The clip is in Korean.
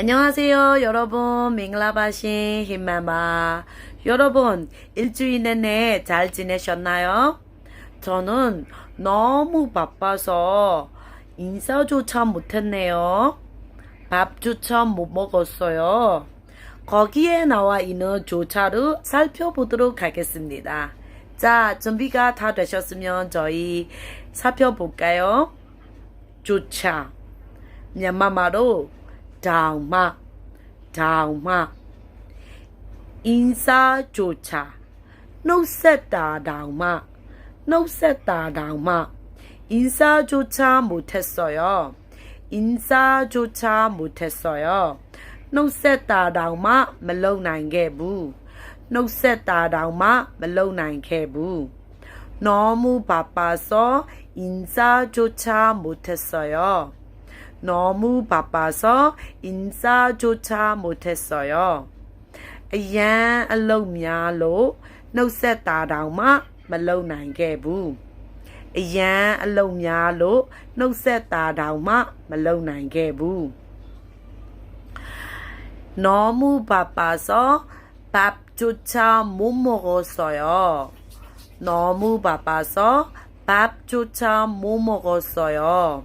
안녕하세요 여러분. 밍라바신 힘마마. 여러분 일주일 내내 잘 지내셨나요? 저는 너무 바빠서 인사조차 못했네요. 밥조차 못 먹었어요. 거기에 나와 있는 조차를 살펴보도록 하겠습니다. 자 준비가 다 되셨으면 저희 살펴볼까요? 조차. 냠마마로 달마 달마. 인사조차 녹색다 달마. 녹색다 달마. 인사조차 못했어요. 인사조차 못했어요. 녹색다 달마. 멜로나인게부. 녹색다 달마. 멜로나인게부. 너무 바빠서 인사조차 못했어요. 너무 바빠서 인사조차 못했어요. 이양 알로미아로 노세따라마 말로난게부 이양 알로미아로 노세따라마 말로난게부 너무 바빠서 밥조차 못 먹었어요. 너무 바빠서 밥조차 못 먹었어요.